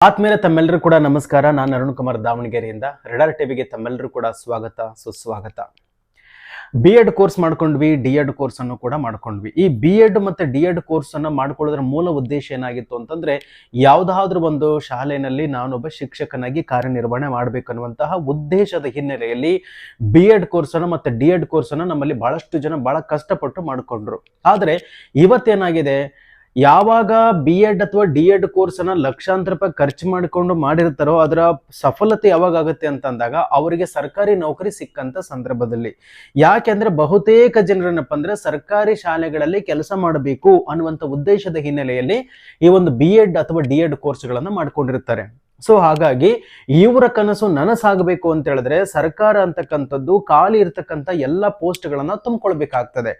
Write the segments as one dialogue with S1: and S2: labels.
S1: ಆತ್ಮೀಯ ತಮ್ಮೆಲ್ಲರೂ ಕೂಡ ನಮಸ್ಕಾರ. ನಾನು ಅರುಣ್ ಕುಮಾರ್ ದಾವಣಗೆರೆಯಿಂದ. ರೆಡಾರ್ ಟಿವಿಗೆ ತಮ್ಮೆಲ್ಲರೂ ಕೂಡ ಸ್ವಾಗತ, ಸುಸ್ವಾಗತ. ಬಿ ಎಡ್ ಕೋರ್ಸ್ ಮಾಡ್ಕೊಂಡ್ವಿ ಡಿ ಎಡ್ ಕೋರ್ಸ್ ಅನ್ನು ಕೂಡ ಮಾಡ್ಕೊಂಡ್ವಿ. ಈ ಬಿ ಎಡ್ ಮತ್ತೆ ಡಿ ಎಡ್ ಕೋರ್ಸ್ ಅನ್ನ ಮಾಡ್ಕೊಳ್ಳೋದ್ರ ಮೂಲ ಉದ್ದೇಶ ಏನಾಗಿತ್ತು ಅಂತಂದ್ರೆ, ಯಾವುದಾದ್ರೂ ಒಂದು ಶಾಲೆಯಲ್ಲಿ ನಾನೊಬ್ಬ ಶಿಕ್ಷಕನಾಗಿ ಕಾರ್ಯನಿರ್ವಹಣೆ ಮಾಡ್ಬೇಕನ್ನುವಂತಹ ಉದ್ದೇಶದ ಹಿನ್ನೆಲೆಯಲ್ಲಿ ಬಿ ಎಡ್ ಕೋರ್ಸ್ ಅನ್ನ ಮತ್ತೆ ಡಿ ಎಡ್ ಕೋರ್ಸ್ ಅನ್ನ ನಮ್ಮಲ್ಲಿ ಬಹಳಷ್ಟು ಜನ ಬಹಳ ಕಷ್ಟಪಟ್ಟು ಮಾಡ್ಕೊಂಡ್ರು. ಆದ್ರೆ, ಇವತ್ತೇನಾಗಿದೆ? ಯಾವಾಗ ಬಿ ಎಡ್ ಅಥವಾ ಡಿ ಎಡ್ ಕೋರ್ಸ್ ಅನ್ನ ಲಕ್ಷಾಂತರ ರೂಪಾಯಿ ಖರ್ಚು ಮಾಡಿಕೊಂಡು ಮಾಡಿರ್ತಾರೋ ಅದರ ಸಫಲತೆ ಯಾವಾಗ ಆಗುತ್ತೆ ಅಂತಂದಾಗ ಅವರಿಗೆ ಸರ್ಕಾರಿ ನೌಕರಿ ಸಿಕ್ಕಂತ ಸಂದರ್ಭದಲ್ಲಿ. ಯಾಕೆಂದ್ರೆ ಬಹುತೇಕ ಜನರೇನಪ್ಪ ಅಂದ್ರೆ ಸರ್ಕಾರಿ ಶಾಲೆಗಳಲ್ಲಿ ಕೆಲಸ ಮಾಡಬೇಕು ಅನ್ನುವಂಥ ಉದ್ದೇಶದ ಹಿನ್ನೆಲೆಯಲ್ಲಿ ಈ ಒಂದು ಬಿ ಎಡ್ ಅಥವಾ ಡಿ ಎಡ್ ಕೋರ್ಸ್ಗಳನ್ನ ಮಾಡ್ಕೊಂಡಿರ್ತಾರೆ. ಸೊ ಹಾಗಾಗಿ ಇವರ ಕನಸು ನನಸಾಗಬೇಕು ಅಂತ ಹೇಳಿದ್ರೆ ಸರ್ಕಾರ ಅಂತಕ್ಕಂಥದ್ದು ಖಾಲಿ ಇರ್ತಕ್ಕಂಥ ಎಲ್ಲ ಪೋಸ್ಟ್ಗಳನ್ನ ತುಂಬಿಕೊಳ್ಬೇಕಾಗ್ತದೆ.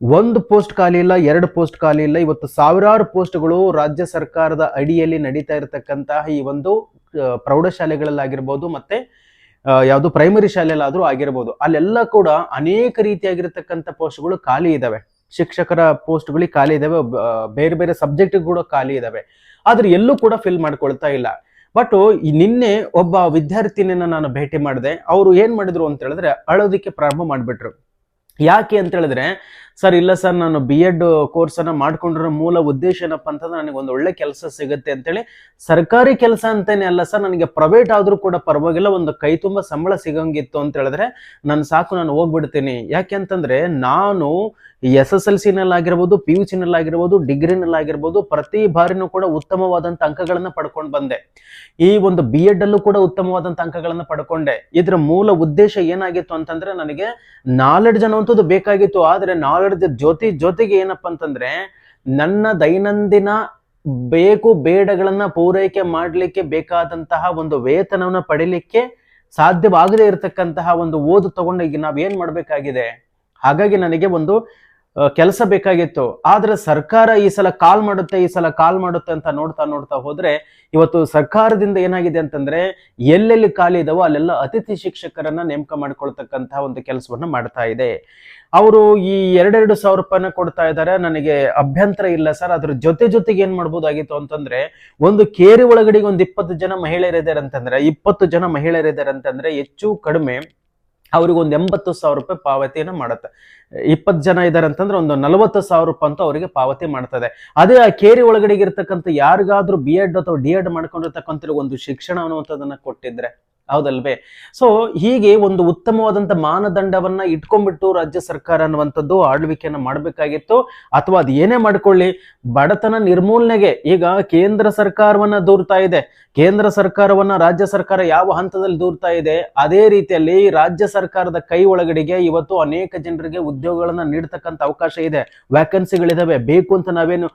S1: ಒಂದು ಪೋಸ್ಟ್ ಖಾಲಿ ಇಲ್ಲ, ಎರಡು ಪೋಸ್ಟ್ ಖಾಲಿ ಇಲ್ಲ. ಇವತ್ತು ಸಾವಿರಾರು ಪೋಸ್ಟ್ಗಳು ರಾಜ್ಯ ಸರ್ಕಾರದ ಅಡಿಯಲ್ಲಿ ನಡೀತಾ ಇರತಕ್ಕಂತಹ ಈ ಒಂದು ಪ್ರೌಢಶಾಲೆಗಳಲ್ಲಾಗಿರ್ಬೋದು ಮತ್ತೆ ಯಾವುದು ಪ್ರೈಮರಿ ಶಾಲೆಯಲ್ಲಾದರೂ ಆಗಿರ್ಬೋದು. ಅಲ್ಲೆಲ್ಲ ಕೂಡ ಅನೇಕ ರೀತಿಯಾಗಿರ್ತಕ್ಕಂಥ ಪೋಸ್ಟ್ಗಳು ಖಾಲಿ ಇದ್ದಾವೆ ಶಿಕ್ಷಕರ ಪೋಸ್ಟ್ಗಳಿಗೆ ಖಾಲಿ ಇದ್ದಾವೆ ಬೇರೆ ಬೇರೆ ಸಬ್ಜೆಕ್ಟ್ ಕೂಡ ಖಾಲಿ ಇದ್ದಾವೆ ಆದ್ರೆ ಎಲ್ಲೂ ಕೂಡ ಫಿಲ್ ಮಾಡ್ಕೊಳ್ತಾ ಇಲ್ಲ. ಬಟ್ ನಿನ್ನೆ ಒಬ್ಬ ವಿದ್ಯಾರ್ಥಿನಿಯನ್ನ ನಾನು ಭೇಟಿ ಮಾಡಿದೆ. ಅವರು ಏನ್ ಮಾಡಿದ್ರು ಅಂತ ಹೇಳಿದ್ರೆ ಅಳೋದಿಕ್ಕೆ ಪ್ರಾರಂಭ ಮಾಡಿಬಿಟ್ರು. ಯಾಕೆ ಅಂತ ಹೇಳಿದ್ರೆ ಸರ್, ಇಲ್ಲ ಸರ್, ನಾನು ಬಿ ಎಡ್ ಕೋರ್ಸನ್ನು ಮಾಡ್ಕೊಂಡಿರೋ ಮೂಲ ಉದ್ದೇಶ ಏನಪ್ಪ ಅಂತಂದ್ರೆ ನನಗೆ ಒಂದು ಒಳ್ಳೆ ಕೆಲಸ ಸಿಗುತ್ತೆ ಅಂತೇಳಿ. ಸರ್ಕಾರಿ ಕೆಲಸ ಅಂತಾನೆ ಅಲ್ಲ ಸರ್, ನನಗೆ ಪ್ರೈವೇಟ್ ಆದ್ರೂ ಕೂಡ ಪರವಾಗಿಲ್ಲ, ಒಂದು ಕೈ ತುಂಬ ಸಂಬಳ ಸಿಗಂಗಿತ್ತು ಅಂತ ಹೇಳಿದ್ರೆ ನಾನು ಸಾಕು, ನಾನು ಹೋಗ್ಬಿಡ್ತೀನಿ. ಯಾಕೆ ಅಂತಂದ್ರೆ ನಾನು ಎಸ್ ಎಸ್ ಎಲ್ ಸಿನಲ್ಲಾಗಿರ್ಬೋದು ಪಿ ಯು ಸಿನಲ್ಲಾಗಿರ್ಬೋದು ಡಿಗ್ರಿನಲ್ಲಾಗಿರ್ಬೋದು ಪ್ರತಿ ಬಾರಿನೂ ಕೂಡ ಉತ್ತಮವಾದಂಥ ಅಂಕಗಳನ್ನು ಪಡ್ಕೊಂಡು ಬಂದೆ. ಈ ಒಂದು ಬಿ ಎಡ್ ಕೂಡ ಉತ್ತಮವಾದಂಥ ಅಂಕಗಳನ್ನು ಪಡ್ಕೊಂಡೆ. ಇದ್ರ ಮೂಲ ಉದ್ದೇಶ ಏನಾಗಿತ್ತು ಅಂತಂದ್ರೆ ನನಗೆ ನಾಲೆಡ್ಜ್ ಅನ್ನುವಂಥದ್ದು ಬೇಕಾಗಿತ್ತು. ಆದರೆ ನಾಲೆಡ್ಜ್ ಜೊತೆ ಜೊತೆಗೆ ಏನಪ್ಪಾ ಅಂತಂದ್ರೆ ನನ್ನ ದೈನಂದಿನ ಬೇಕು ಬೇಡಗಳನ್ನ ಪೂರೈಕೆ ಮಾಡಲಿಕ್ಕೆ ಬೇಕಾದಂತಹ ಒಂದು ವೇತನವನ್ನ ಪಡಿಲಿಕ್ಕೆ ಸಾಧ್ಯವಾಗದೇ ಇರತಕ್ಕಂತಹ ಒಂದು ಓದು ತಗೊಂಡು ನಾವ್ ಏನ್ ಮಾಡ್ಬೇಕಾಗಿದೆ? ಹಾಗಾಗಿ ನನಗೆ ಒಂದು ಕೆಲಸ ಬೇಕಾಗಿತ್ತು. ಆದ್ರೆ ಸರ್ಕಾರ ಈ ಸಲ ಕಾಲ್ ಮಾಡುತ್ತೆ, ಈ ಸಲ ಕಾಲ್ ಮಾಡುತ್ತೆ ಅಂತ ನೋಡ್ತಾ ನೋಡ್ತಾ ಹೋದ್ರೆ ಇವತ್ತು ಸರ್ಕಾರದಿಂದ ಏನಾಗಿದೆ ಅಂತಂದ್ರೆ ಎಲ್ಲೆಲ್ಲಿ ಖಾಲಿ ಇದಾವೋ ಅಲ್ಲೆಲ್ಲ ಅತಿಥಿ ಶಿಕ್ಷಕರನ್ನ ನೇಮಕ ಮಾಡ್ಕೊಳ್ತಕ್ಕಂತಹ ಒಂದು ಕೆಲಸವನ್ನ ಮಾಡ್ತಾ ಇದೆ. ಅವರು ಈ ಎರಡೆರಡು ಸಾವಿರ ರೂಪಾಯಿನ ಕೊಡ್ತಾ ಇದ್ದಾರೆ. ನನಗೆ ಅಭ್ಯಂತರ ಇಲ್ಲ ಸರ್. ಅದ್ರ ಜೊತೆ ಜೊತೆಗೆ ಏನ್ ಮಾಡ್ಬೋದಾಗಿತ್ತು ಅಂತಂದ್ರೆ ಒಂದು ಕೇರಿ ಒಳಗಡೆಗೆ ಒಂದು ಇಪ್ಪತ್ತು ಜನ ಮಹಿಳೆಯರಿದ್ದಾರೆ ಅಂತಂದ್ರೆ, ಇಪ್ಪತ್ತು ಜನ ಮಹಿಳೆಯರಿದ್ದಾರೆ ಅಂತಂದ್ರೆ ಹೆಚ್ಚು ಕಡಿಮೆ ಅವ್ರಿಗೆ ಒಂದು ಎಂಬತ್ತು ಸಾವಿರ ರೂಪಾಯಿ ಪಾವತಿಯನ್ನು ಮಾಡುತ್ತೆ. ಇಪ್ಪತ್ತು ಜನ ಇದ್ದಾರೆ ಅಂತಂದ್ರೆ ಒಂದು ನಲವತ್ತು ಸಾವಿರ ರೂಪಾಯಿ ಅಂತ ಅವರಿಗೆ ಪಾವತಿ ಮಾಡ್ತದೆ. ಅದೇ ಆ ಕೇರಿ ಒಳಗಡೆ ಇರ್ತಕ್ಕಂಥ ಯಾರಿಗಾದ್ರೂ ಬಿ ಎಡ್ ಅಥವಾ ಡಿ ಎಡ್ ಮಾಡ್ಕೊಂಡಿರ್ತಕ್ಕಂಥ ಒಂದು ಶಿಕ್ಷಣ ಅನ್ನುವಂಥದ್ದನ್ನ ಕೊಟ್ಟಿದ್ರೆ ಹೌದಲ್ವೇ? ಸೊ ಹೀಗೆ ಒಂದು ಉತ್ತಮವಾದಂತ ಮಾನದಂಡವನ್ನ ಇಟ್ಕೊಂಡ್ಬಿಟ್ಟು ರಾಜ್ಯ ಸರ್ಕಾರ ಅನ್ನುವಂಥದ್ದು ಆಳ್ವಿಕೆಯನ್ನ ಮಾಡಬೇಕಾಗಿತ್ತು. ಅಥವಾ ಅದು ಏನೇ ಮಾಡ್ಕೊಳ್ಳಿ, ಬಡತನ ನಿರ್ಮೂಲನೆಗೆ ಈಗ ಕೇಂದ್ರ ಸರ್ಕಾರವನ್ನ ದೂರ್ತಾ ಇದೆ. ಕೇಂದ್ರ ಸರ್ಕಾರವನ್ನ ರಾಜ್ಯ ಸರ್ಕಾರ ಯಾವ ಹಂತದಲ್ಲಿ ದೂರ್ತಾ ಇದೆ, ಅದೇ ರೀತಿಯಲ್ಲಿ ರಾಜ್ಯ ಸರ್ಕಾರದ ಕೈ ಒಳಗಡೆಗೆ ಇವತ್ತು ಅನೇಕ ಜನರಿಗೆ ಉದ್ಯೋಗಗಳನ್ನ ನೀಡತಕ್ಕಂತ ಅವಕಾಶ ಇದೆ. ವ್ಯಾಕೆನ್ಸಿಗಳಿದಾವೆ ಬೇಕು ಅಂತ ನಾವೇನು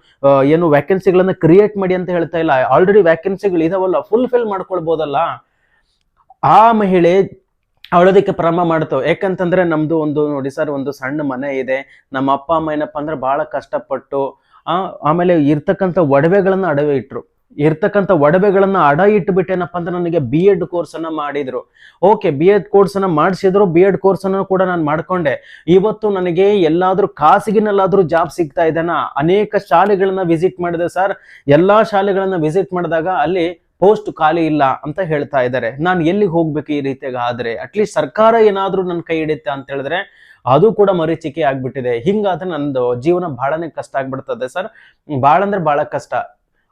S1: ಏನು ವ್ಯಾಕೆನ್ಸಿಗಳನ್ನ ಕ್ರಿಯೇಟ್ ಮಾಡಿ ಅಂತ ಹೇಳ್ತಾ ಇಲ್ಲ. ಆಲ್ರೆಡಿ ವ್ಯಾಕೆನ್ಸಿಗಳು ಇದಾವಲ್ಲ ಫುಲ್ಫಿಲ್ ಮಾಡ್ಕೊಳ್ಬೋದಲ್ಲ. ಆ ಮಹಿಳೆ ಅವಳೋದಕ್ಕೆ ಪ್ರಾರಂಭ ಮಾಡ್ತಾವೆ ಯಾಕಂತಂದ್ರೆ ನಮ್ದು ಒಂದು ನೋಡಿ ಸರ್, ಒಂದು ಸಣ್ಣ ಮನೆ ಇದೆ. ನಮ್ಮ ಅಪ್ಪ, ಅಮ್ಮ ಏನಪ್ಪ ಅಂದ್ರೆ ಬಹಳ ಕಷ್ಟಪಟ್ಟು, ಆ, ಆಮೇಲೆ ಇರ್ತಕ್ಕಂಥ ಒಡವೆಗಳನ್ನ ಅಡವೆ ಇಟ್ರು. ಇರ್ತಕ್ಕಂಥ ಒಡವೆಗಳನ್ನ ಅಡ ಇಟ್ಬಿಟ್ಟು ಅಂದ್ರೆ ನನಗೆ ಬಿ ಎಡ್ ಕೋರ್ಸ್ ಅನ್ನ ಮಾಡಿದ್ರು. ಓಕೆ ಬಿ ಎಡ್ ಕೋರ್ಸ್ ಅನ್ನ ಮಾಡಿಸಿದ್ರು. ಬಿ ಎಡ್ ಕೋರ್ಸ್ ಅನ್ನು ಕೂಡ ನಾನು ಮಾಡ್ಕೊಂಡೆ. ಇವತ್ತು ನನಗೆ ಎಲ್ಲಾದ್ರೂ ಖಾಸಗಿನಲ್ಲಾದ್ರೂ ಜಾಬ್ ಸಿಗ್ತಾ ಇದ್ದಾನ ಅನೇಕ ಶಾಲೆಗಳನ್ನ ವಿಸಿಟ್ ಮಾಡಿದೆ ಸರ್. ಎಲ್ಲಾ ಶಾಲೆಗಳನ್ನ ವಿಸಿಟ್ ಮಾಡಿದಾಗ ಅಲ್ಲಿ ಪೋಸ್ಟ್ ಖಾಲಿ ಇಲ್ಲ ಅಂತ ಹೇಳ್ತಾ ಇದ್ದಾರೆ. ನಾನು ಎಲ್ಲಿಗೆ ಹೋಗ್ಬೇಕು ಈ ರೀತಿಯಾಗಿ ಆದ್ರೆ? ಅಟ್ಲೀಸ್ಟ್ ಸರ್ಕಾರ ಏನಾದ್ರೂ ನನ್ನ ಕೈ ಹಿಡಿಯುತ್ತೆ ಅಂತ ಹೇಳಿದ್ರೆ ಅದು ಕೂಡ ಮರೀಚಿಕೆ ಆಗ್ಬಿಟ್ಟಿದೆ. ಹಿಂಗಾದ್ರೆ ನಂದು ಜೀವನ ಬಹಳನೇ ಕಷ್ಟ ಆಗ್ಬಿಡ್ತದೆ ಸರ್. ಬಹಳ ಅಂದ್ರೆ ಬಹಳ ಕಷ್ಟ.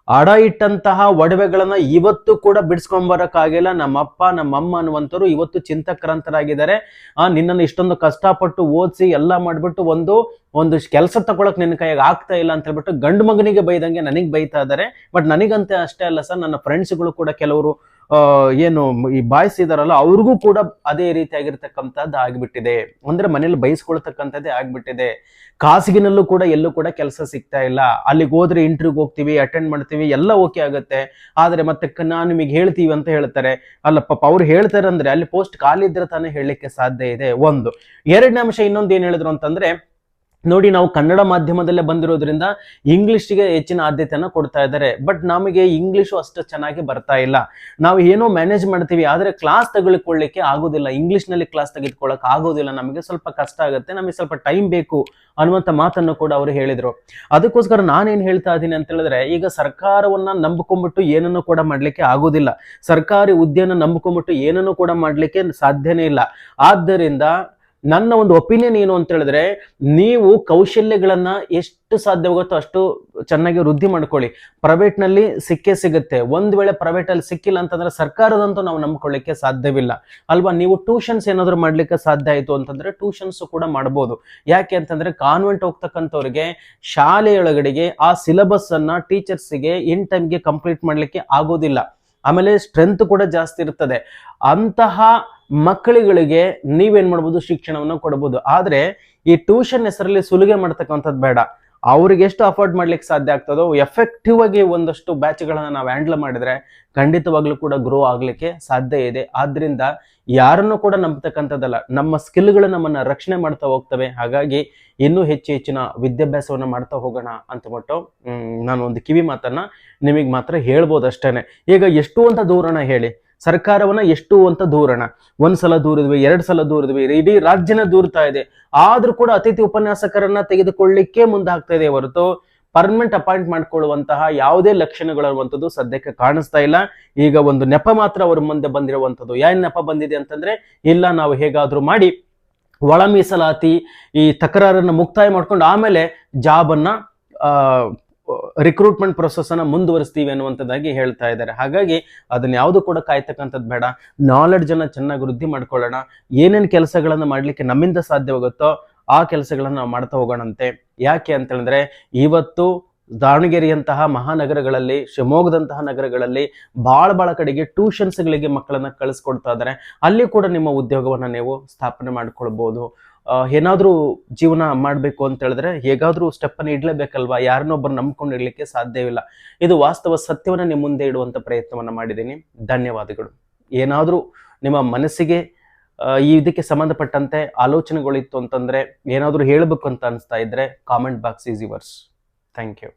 S1: ಅಡ ಇಟ್ಟಂತಹ ಒಡವೆಗಳನ್ನ ಇವತ್ತು ಕೂಡ ಬಿಡಿಸ್ಕೊಂಬರಕ್ಕಾಗಿಲ್ಲ. ನಮ್ಮಪ್ಪ, ನಮ್ಮಮ್ಮ ಅನ್ನುವಂಥವ್ರು ಇವತ್ತು ಚಿಂತಕ್ರಾಂತರಾಗಿದ್ದಾರೆ. ಆ, ನಿನ್ನನ್ನು ಇಷ್ಟೊಂದು ಕಷ್ಟಪಟ್ಟು ಓದಿಸಿ ಎಲ್ಲ ಮಾಡ್ಬಿಟ್ಟು ಒಂದು ಒಂದು ಕೆಲಸ ತಗೊಳಕ್ ನಿನ್ನ ಕೈಯಾಗ ಆಗ್ತಾ ಇಲ್ಲ ಅಂತ ಹೇಳ್ಬಿಟ್ಟು ಗಂಡು ಮಗನಿಗೆ ಬೈದಂಗೆ ನನಗೆ ಬೈತಾ ಇದ್ದಾರೆ. ಬಟ್ ನನಗಂತೆ ಅಷ್ಟೇ ಅಲ್ಲ ಸರ್, ನನ್ನ ಫ್ರೆಂಡ್ಸ್ಗಳು ಕೂಡ ಕೆಲವರು ಏನು ಈ ಬಾಯ್ಸ್ ಇದಾರಲ್ಲ ಅವ್ರಿಗೂ ಕೂಡ ಅದೇ ರೀತಿಯಾಗಿರ್ತಕ್ಕಂಥದ್ದು ಆಗ್ಬಿಟ್ಟಿದೆ. ಅಂದ್ರೆ ಮನೇಲಿ ಬಯಸ್ಕೊಳ್ತಕ್ಕಂಥದ್ದೇ ಆಗ್ಬಿಟ್ಟಿದೆ. ಖಾಸಗಿನಲ್ಲೂ ಕೂಡ ಎಲ್ಲೂ ಕೂಡ ಕೆಲಸ ಸಿಗ್ತಾ ಇಲ್ಲ. ಅಲ್ಲಿಗೆ ಹೋದ್ರೆ ಇಂಟರ್ವ್ಯೂಗೆ ಹೋಗ್ತೀವಿ ಅಟೆಂಡ್ ಮಾಡ್ತೀವಿ, ಎಲ್ಲ ಓಕೆ ಆಗುತ್ತೆ. ಆದ್ರೆ ಮತ್ತೆ ನಾನು ನಿಮಗೆ ಹೇಳ್ತೀವಿ ಅಂತ ಹೇಳ್ತಾರೆ. ಅಲ್ಲ, ಪಾಪ ಅವ್ರು ಹೇಳ್ತಾರೆ ಅಂದ್ರೆ ಅಲ್ಲಿ ಪೋಸ್ಟ್ ಖಾಲಿ ಇದ್ರೆ ತಾನೇ ಹೇಳಲಿಕ್ಕೆ ಸಾಧ್ಯ ಇದೆ. ಒಂದು. ಎರಡನೇ ಅಂಶ ಇನ್ನೊಂದು ಏನ್ ಹೇಳಿದ್ರು ಅಂತಂದ್ರೆ ನೋಡಿ ನಾವು ಕನ್ನಡ ಮಾಧ್ಯಮದಲ್ಲೇ ಬಂದಿರೋದ್ರಿಂದ ಇಂಗ್ಲಿಷ್ಗೆ ಹೆಚ್ಚಿನ ಆದ್ಯತೆಯನ್ನು ಕೊಡ್ತಾ ಇದ್ದಾರೆ. ಬಟ್ ನಮಗೆ ಇಂಗ್ಲಿಷು ಅಷ್ಟು ಚೆನ್ನಾಗಿ ಬರ್ತಾ ಇಲ್ಲ. ನಾವು ಏನೋ ಮ್ಯಾನೇಜ್ ಮಾಡ್ತೀವಿ, ಆದರೆ ಕ್ಲಾಸ್ ತೆಗೆದುಕೊಳ್ಳಿಕ್ಕೆ ಆಗೋದಿಲ್ಲ. ಇಂಗ್ಲಿಷ್ನಲ್ಲಿ ಕ್ಲಾಸ್ ತೆಗೆದುಕೊಳ್ಳಕ್ ಆಗೋದಿಲ್ಲ. ನಮಗೆ ಸ್ವಲ್ಪ ಕಷ್ಟ ಆಗುತ್ತೆ, ನಮಗೆ ಸ್ವಲ್ಪ ಟೈಮ್ ಬೇಕು ಅನ್ನುವಂಥ ಮಾತನ್ನು ಕೂಡ ಅವರು ಹೇಳಿದರು. ಅದಕ್ಕೋಸ್ಕರ ನಾನೇನು ಹೇಳ್ತಾ ಇದ್ದೀನಿ ಅಂತ ಹೇಳಿದ್ರೆ, ಈಗ ಸರ್ಕಾರವನ್ನ ನಂಬ್ಕೊಂಡ್ಬಿಟ್ಟು ಏನನ್ನು ಕೂಡ ಮಾಡ್ಲಿಕ್ಕೆ ಆಗೋದಿಲ್ಲ. ಸರ್ಕಾರಿ ಹುದ್ದೆಯನ್ನು ನಂಬ್ಕೊಂಡ್ಬಿಟ್ಟು ಏನನ್ನು ಕೂಡ ಮಾಡ್ಲಿಕ್ಕೆ ಸಾಧ್ಯನೇ ಇಲ್ಲ. ಆದ್ದರಿಂದ ನನ್ನ ಒಂದು ಒಪಿನಿಯನ್ ಏನು ಅಂತ ಹೇಳಿದ್ರೆ, ನೀವು ಕೌಶಲ್ಯಗಳನ್ನ ಎಷ್ಟು ಸಾಧ್ಯವಾಗುತ್ತೋ ಅಷ್ಟು ಚೆನ್ನಾಗಿ ವೃದ್ಧಿ ಮಾಡ್ಕೊಳ್ಳಿ. ಪ್ರೈವೇಟ್ನಲ್ಲಿ ಸಿಕ್ಕೇ ಸಿಗುತ್ತೆ. ಒಂದ್ ವೇಳೆ ಪ್ರೈವೇಟ್ ಅಲ್ಲಿ ಸಿಕ್ಕಿಲ್ಲ ಅಂತಂದ್ರೆ ಸರ್ಕಾರದಂತೂ ನಾವು ನಂಬ್ಕೊಳ್ಳಿಕ್ಕೆ ಸಾಧ್ಯವಿಲ್ಲ. ಅಲ್ವಾ? ನೀವು ಟ್ಯೂಷನ್ಸ್ ಏನಾದ್ರು ಮಾಡ್ಲಿಕ್ಕೆ ಸಾಧ್ಯ ಆಯ್ತು ಅಂತಂದ್ರೆ ಟ್ಯೂಷನ್ಸ್ ಕೂಡ ಮಾಡ್ಬೋದು. ಯಾಕೆ ಅಂತಂದ್ರೆ ಕಾನ್ವೆಂಟ್ ಹೋಗ್ತಕ್ಕಂಥವ್ರಿಗೆ ಶಾಲೆಯೊಳಗಡೆಗೆ ಆ ಸಿಲೆಬಸ್ ಅನ್ನ ಟೀಚರ್ಸ್ಗೆ ಇನ್ ಟೈಮ್ಗೆ ಕಂಪ್ಲೀಟ್ ಮಾಡ್ಲಿಕ್ಕೆ ಆಗೋದಿಲ್ಲ. ಆಮೇಲೆ ಸ್ಟ್ರೆಂತ್ ಕೂಡ ಜಾಸ್ತಿ ಇರ್ತದೆ. ಅಂತಹ ಮಕ್ಕಳುಗಳಿಗೆ ನೀವೇನ್ ಮಾಡ್ಬೋದು? ಶಿಕ್ಷಣವನ್ನು ಕೊಡಬಹುದು ಆದ್ರೆ ಈ ಟ್ಯೂಷನ್ ಹೆಸರಲ್ಲಿ ಸುಲಿಗೆ ಮಾಡ್ತಕ್ಕಂಥದ್ದು ಬೇಡ. ಅವ್ರಿಗೆ ಎಷ್ಟು ಅಫೋರ್ಡ್ ಮಾಡ್ಲಿಕ್ಕೆ ಸಾಧ್ಯ ಆಗ್ತದೋ ಎಫೆಕ್ಟಿವ್ ಆಗಿ ಒಂದಷ್ಟು ಬ್ಯಾಚ್ಗಳನ್ನ ನಾವು ಹ್ಯಾಂಡಲ್ ಮಾಡಿದ್ರೆ ಖಂಡಿತವಾಗ್ಲೂ ಕೂಡ ಗ್ರೋ ಆಗ್ಲಿಕ್ಕೆ ಸಾಧ್ಯ ಇದೆ. ಆದ್ರಿಂದ ಯಾರನ್ನು ಕೂಡ ನಂಬತಕ್ಕಂಥದ್ದಲ್ಲ, ನಮ್ಮ ಸ್ಕಿಲ್ಗಳು ನಮ್ಮನ್ನ ರಕ್ಷಣೆ ಮಾಡ್ತಾ ಹೋಗ್ತವೆ. ಹಾಗಾಗಿ ಇನ್ನೂ ಹೆಚ್ಚು ಹೆಚ್ಚಿನ ವಿದ್ಯಾಭ್ಯಾಸವನ್ನ ಮಾಡ್ತಾ ಹೋಗೋಣ ಅಂತಬಿಟ್ಟು ನಾನು ಒಂದು ಕಿವಿ ಮಾತನ್ನ ನಿಮಗೆ ಮಾತ್ರ ಹೇಳ್ಬೋದು ಅಷ್ಟೇನೆ ಈಗ ಎಷ್ಟು ಅಂತ ದೂರಣ ಹೇಳಿ. ಸರ್ಕಾರವನ್ನ ಎಷ್ಟು ಅಂತ ದೂರಣ ಒಂದ್ಸಲ ದೂರಿದ್ವಿ, ಎರಡ್ ಸಲ ದೂರಿದ್ವಿ, ಇಡೀ ರಾಜ್ಯನ ದೂರ್ತಾ ಇದೆ. ಆದ್ರೂ ಕೂಡ ಅತಿಥಿ ಉಪನ್ಯಾಸಕರನ್ನ ತೆಗೆದುಕೊಳ್ಳಿಕ್ಕೆ ಮುಂದಾಗ್ತಾ ಇದೆ ಹೊರತು ಪರ್ಮನೆಂಟ್ ಅಪಾಯಿಂಟ್ ಮಾಡ್ಕೊಳ್ಳುವಂತಹ ಯಾವುದೇ ಲಕ್ಷಣಗಳಿರುವಂಥದ್ದು ಸದ್ಯಕ್ಕೆ ಕಾಣಿಸ್ತಾ ಇಲ್ಲ. ಈಗ ಒಂದು ನೆಪ ಮಾತ್ರ ಅವ್ರ ಮುಂದೆ ಬಂದಿರುವಂಥದ್ದು. ಏನ್ ನೆಪ ಬಂದಿದೆ ಅಂತಂದ್ರೆ, ಇಲ್ಲ, ನಾವು ಹೇಗಾದ್ರೂ ಮಾಡಿ ಒಳ ಮೀಸಲಾತಿ ಈ ತಕರಾರನ್ನು ಮುಕ್ತಾಯ ಮಾಡ್ಕೊಂಡು ಆಮೇಲೆ ಜಾಬನ್ನ ರಿಕ್ರೂಟ್ಮೆಂಟ್ ಪ್ರೊಸೆಸ್ ಮುಂದುವರಿಸ್ತೀವಿ ಅನ್ನುವಂಥದ್ದಾಗಿ ಹೇಳ್ತಾ ಇದ್ದಾರೆ. ಹಾಗಾಗಿ ಅದನ್ನ ಯಾವುದು ಕೂಡ ಕಾಯ್ತಕ್ಕಂಥದ್ದು ಬೇಡ. ನಾಲೆಡ್ಜ್ ಅನ್ನ ಚೆನ್ನಾಗಿ ವೃದ್ಧಿ ಮಾಡ್ಕೊಳ್ಳೋಣ. ಏನೇನು ಕೆಲಸಗಳನ್ನ ಮಾಡ್ಲಿಕ್ಕೆ ನಮ್ಮಿಂದ ಸಾಧ್ಯವಾಗುತ್ತೋ ಆ ಕೆಲಸಗಳನ್ನ ನಾವು ಮಾಡ್ತಾ ಹೋಗೋಣಂತೆ. ಯಾಕೆ ಅಂತ ಹೇಳಿದ್ರೆ ಇವತ್ತು ದಾವಣಗೆರೆಯಂತಹ ಮಹಾನಗರಗಳಲ್ಲಿ, ಶಿವಮೊಗ್ಗದಂತಹ ನಗರಗಳಲ್ಲಿ ಭಾಳ ಭಾಳ ಕಡೆಗೆ ಟ್ಯೂಷನ್ಸ್ಗಳಿಗೆ ಮಕ್ಕಳನ್ನ ಕಳಿಸ್ಕೊಡ್ತಾ ಇದ್ದಾರೆ. ಅಲ್ಲಿ ಕೂಡ ನಿಮ್ಮ ಉದ್ಯೋಗವನ್ನ ನೀವು ಸ್ಥಾಪನೆ ಮಾಡ್ಕೊಳ್ಬಹುದು ಏನಾದ್ರೂ ಜೀವನ ಮಾಡಬೇಕು ಅಂತ ಹೇಳಿದ್ರೆ ಹೇಗಾದರೂ ಸ್ಟೆಪ್ ಇಡಲೇಬೇಕಲ್ವಾ? ಯಾರನ್ನೊಬ್ಬರು ನಂಬ್ಕೊಂಡು ಇಡಲಿಕ್ಕೆ ಸಾಧ್ಯವಿಲ್ಲ. ಇದು ವಾಸ್ತವ ಸತ್ಯವನ್ನ ನಿಮ್ಮ ಮುಂದೆ ಇಡುವಂತ ಪ್ರಯತ್ನವನ್ನ ಮಾಡಿದ್ದೀನಿ. ಧನ್ಯವಾದಗಳು. ಏನಾದರೂ ನಿಮ್ಮ ಮನಸ್ಸಿಗೆ ಈ ಇದಕ್ಕೆ ಸಂಬಂಧಪಟ್ಟಂತೆ ಆಲೋಚನೆಗಳಿತ್ತು ಅಂತಂದ್ರೆ ಏನಾದರೂ ಹೇಳಬೇಕು ಅಂತ ಅನಿಸ್ತಾ ಇದ್ರೆ comment box is yours thank you